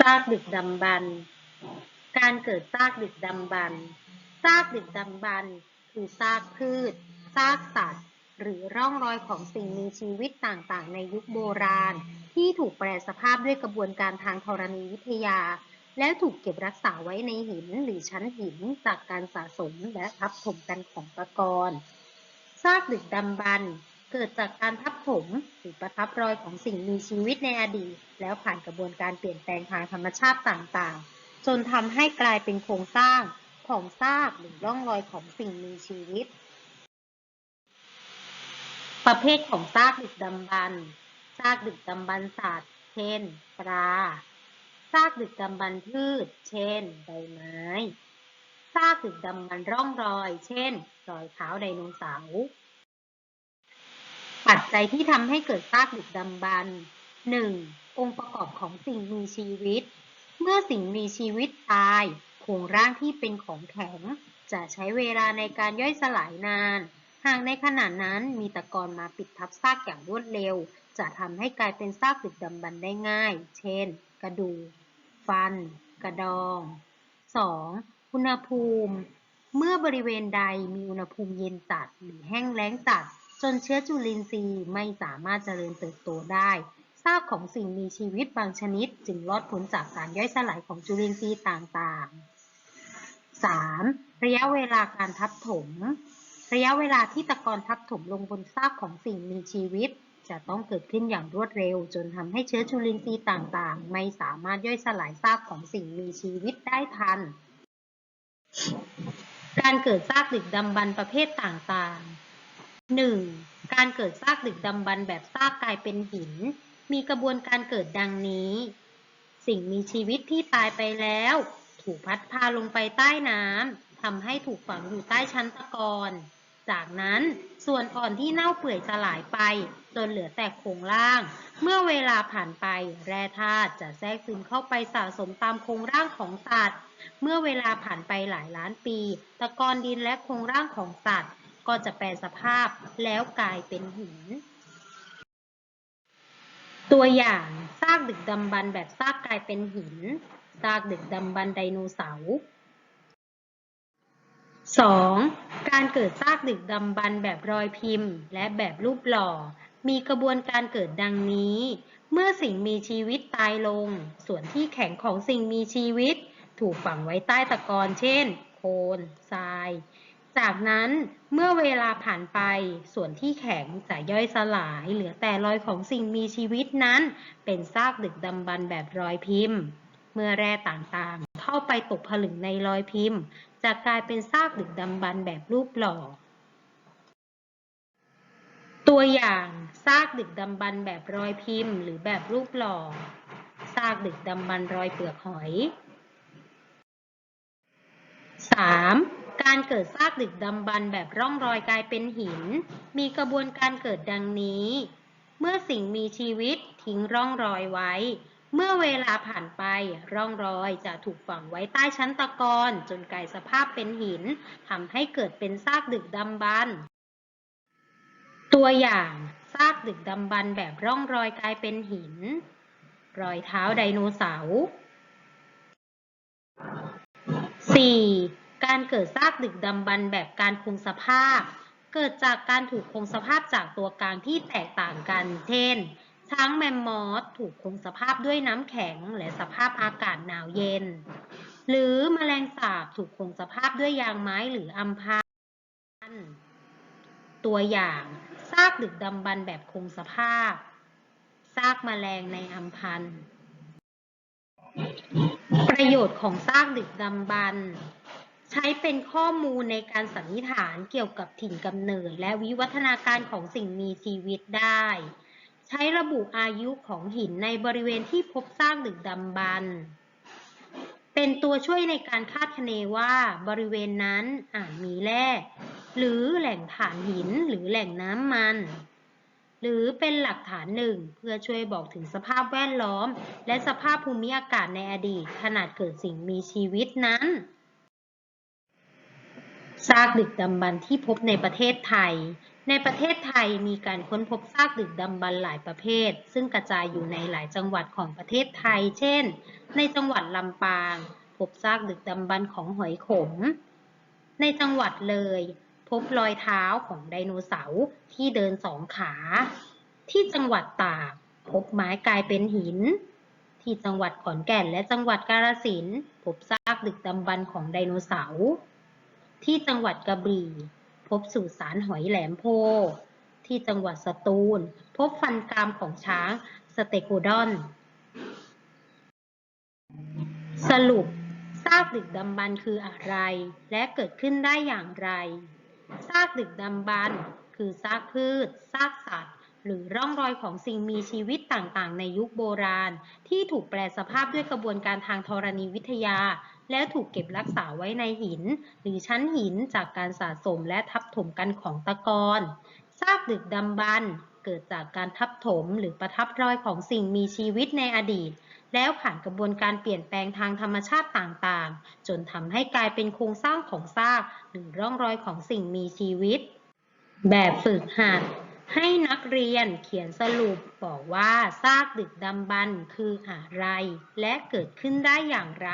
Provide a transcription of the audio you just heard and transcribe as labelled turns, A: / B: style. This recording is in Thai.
A: ซากดึกดำบรรพ์การเกิดซากดึกดำบรรพ์ซากดึกดำบรรพ์คือซากพืช ซากสัตว์ หรือร่องรอยของสิ่งมีชีวิตต่างๆ ในยุคโบราณ ที่ถูกแปรสภาพด้วยกระบวนการทางธรณีวิทยา แล้วถูกเก็บรักษาไว้ในหินหรือชั้นหินจากการสะสมและทับถมกันของตะกอนซากดึกดำบรรพ์ เกิดจากการทับถมหรือประทับรอยของสิ่งมีชีวิตในอดีต แล้วผ่านกระบวนการเปลี่ยนแปลงทางธรรมชาติต่างๆ จนทำให้กลายเป็นโครงสร้างของซากหรือร่องรอยของสิ่งมีชีวิต ประเภทของซากดึกดำบรรพ์ซากดึกดำบรรพ์สัตว์ เช่น ปลา ซากดึกดำบรรพ์พืช เช่น ใบไม้ ซากดึกดำบรรพ์ร่องรอย เช่น รอยเท้าไดโนเสาร์ ปัจจัยที่ทำให้เกิดซากดึกดำบรรพ์ 1. องค์ประกอบของสิ่งมีชีวิต เมื่อสิ่งมีชีวิตตายโครงร่างที่เป็นของแข็ง จะใช้เวลาในการย่อยสลายนาน หากในขณะนั้นมีตะกอนมาปิดทับซากอย่างรวดเร็ว จะทำให้กลายเป็นซากดึกดำบรรพ์ได้ง่าย เช่น กระดูก ฟัน กระดอง 2. อุณหภูมิ เมื่อบริเวณใดมีอุณหภูมิเย็นจัดหรือแห้งแล้งจัด จนเชื้อจุลินทรีย์ไม่สามารถเจริญเติบโตได้ซากของสิ่งมีชีวิตบางชนิด จึงรอดพ้นจากการย่อยสลายของจุลินทรีย์ต่างๆ 3. ระยะเวลาการทับถม ระยะเวลาที่ตะกอนทับถมลงบนซากของสิ่งมีชีวิต จะต้องเกิดขึ้นอย่างรวดเร็ว จนทำให้เชื้อจุลินทรีย์ต่างๆ ไม่สามารถย่อยสลายซากของสิ่งมีชีวิตได้ทัน การเกิดซากดึกดำบรรพ์ประเภทต่างๆ 1. การเกิดซากดึกดำบรรพ์แบบซากกลายเป็นหิน มีกระบวนการเกิดดังนี้ สิ่งมีชีวิตที่ตายไปแล้ว ถูกพัดพาลงไปใต้น้ำทำให้ถูกฝังอยู่ใต้ชั้นตะกอนจากนั้นส่วนอ่อนที่เน่าเปื่อยสลายไป จนเหลือแต่โครงล่าง เมื่อเวลาผ่านไป แร่ธาตุจะแทรกซึมเข้าไปสะสมตามโครงร่างของสัตว์ เมื่อเวลาผ่านไปหลายล้านปี ตะกอนดินและโครงร่างของสัตว์ ก็จะแปลสภาพแล้วกลายเป็นหิน ตัวอย่างซากดึกดำบรรพ์แบบซากกลายเป็นหิน ซากดึกดำบรรพ์ไดโนเสาร์ 2. การเกิดซากดึกดำบรรพ์แบบรอยพิมพ์ และแบบรูปหล่อ มีกระบวนการเกิดดังนี้ เมื่อสิ่งมีชีวิตตายลง ส่วนที่แข็งของสิ่งมีชีวิต ถูกฝังไว้ใต้ตะกอนเช่น โคลนทราย จากนั้นเมื่อเวลาผ่านไปส่วนที่แข็งจะย่อยสลายเหลือแต่รอยของสิ่งมีชีวิตนั้น เป็นซากดึกดำบรรพ์แบบรอยพิมพ์ เมื่อแร่ต่างๆ เข้าไปตกผลึกในรอยพิมพ์ จะกลายเป็นซากดึกดำบรรพ์แบบรูปหล่อ ตัวอย่างซากดึกดำบรรพ์แบบรอยพิมพ์ หรือแบบรูปหล่อซากดึกดำบรรพ์รอยเปลือกหอย 3. การเกิดซากดึกดำบรรพ์แบบร่องรอยกลายเป็นหิน มีกระบวนการเกิดดังนี้ เมื่อสิ่งมีชีวิตทิ้งร่องรอยไว้ เมื่อเวลาผ่านไปร่องรอยจะถูกฝังไว้ใต้ชั้นตะกอนจนกลายสภาพเป็นหินทำให้เกิดเป็นซากดึกดำบรรพ์ตัวอย่างซากดึกดำบรรพ์แบบร่องรอยกลายเป็นหิน รอยเท้าไดโนเสาร์ 4. การเกิดซากดึกดำบรรพ์แบบการคงสภาพ เกิดจากการถูกคงสภาพจากตัวกลางที่แตกต่างกัน เช่น ช้างแมมมอสถูกคงสภาพด้วยน้ำแข็งและสภาพอากาศหนาวเย็น หรือแมลงสาบถูกคงสภาพด้วยยางไม้หรืออัมพาตตัวอย่างซากดึกดำบรรพ์แบบคงสภาพ ซากแมลงในอัมพันธ์ประโยชน์ของซากดึกดำบรรพ์ ใช้เป็นข้อมูลในการสันนิษฐานเกี่ยวกับถิ่นกำเนิด และวิวัฒนาการของสิ่งมีชีวิตได้ ใช้ระบุอายุของหินในบริเวณที่พบซากดึกดำบรรพ์เป็นตัวช่วยในการคาดคะเนว่าบริเวณนั้นอาจมีแร่หรือแหล่งถ่านหินหรือแหล่งน้ำมัน หรือเป็นหลักฐานหนึ่งเพื่อช่วยบอกถึงสภาพแวดล้อม และสภาพภูมิอากาศในอดีตขนาดเกิดสิ่งมีชีวิตนั้น ซากดึกดำบรรพ์ที่พบในประเทศไทย ในประเทศไทยมีการค้นพบซากดึกดำบรรพ์หลายประเภท ซึ่งกระจายอยู่ในหลายจังหวัดของประเทศไทย เช่น ในจังหวัดลำปาง พบซากดึกดำบรรพ์ของหอยขม ในจังหวัดเลย พบรอยเท้าของไดโนเสาร์ที่เดินสองขา ที่จังหวัดตาก พบไม้กลายเป็นหิน ที่จังหวัดขอนแก่นและจังหวัดกาฬสินธุ์พบซากดึกดำบรรพ์ของไดโนเสาร์ ที่จังหวัดกระบี่ พบสุสานหอยแหลมโพ ที่จังหวัดสตูล พบฟันกรามของช้างสเตโกดอน สรุปซากดึกดำบรรคืออะไร และเกิดขึ้นได้อย่างไร ซากดึกดำบรรคือซากพืช ซากสัตว์ หรือร่องรอยของสิ่งมีชีวิตต่างๆ ในยุคโบราณ ที่ถูกแปลสภาพด้วยกระบวนการทางธรณีวิทยา แล้วถูกเก็บรักษาไว้ในหิน หรือชั้นหินจากการสะสมและทับถมกันของตะกอนซากดึกดำบรรพ์เกิดจากการทับถมหรือประทับรอยของสิ่งมีชีวิตในอดีต แล้วผ่านกระบวนการเปลี่ยนแปลงทางธรรมชาติต่างๆ จนทำให้กลายเป็นโครงสร้างของซากหรือร่องรอยของสิ่งมีชีวิต แบบฝึกหัด ให้นักเรียนเขียนสรุปบอกว่าซากดึกดำบรรพ์คืออะไร และเกิดขึ้นได้อย่างไร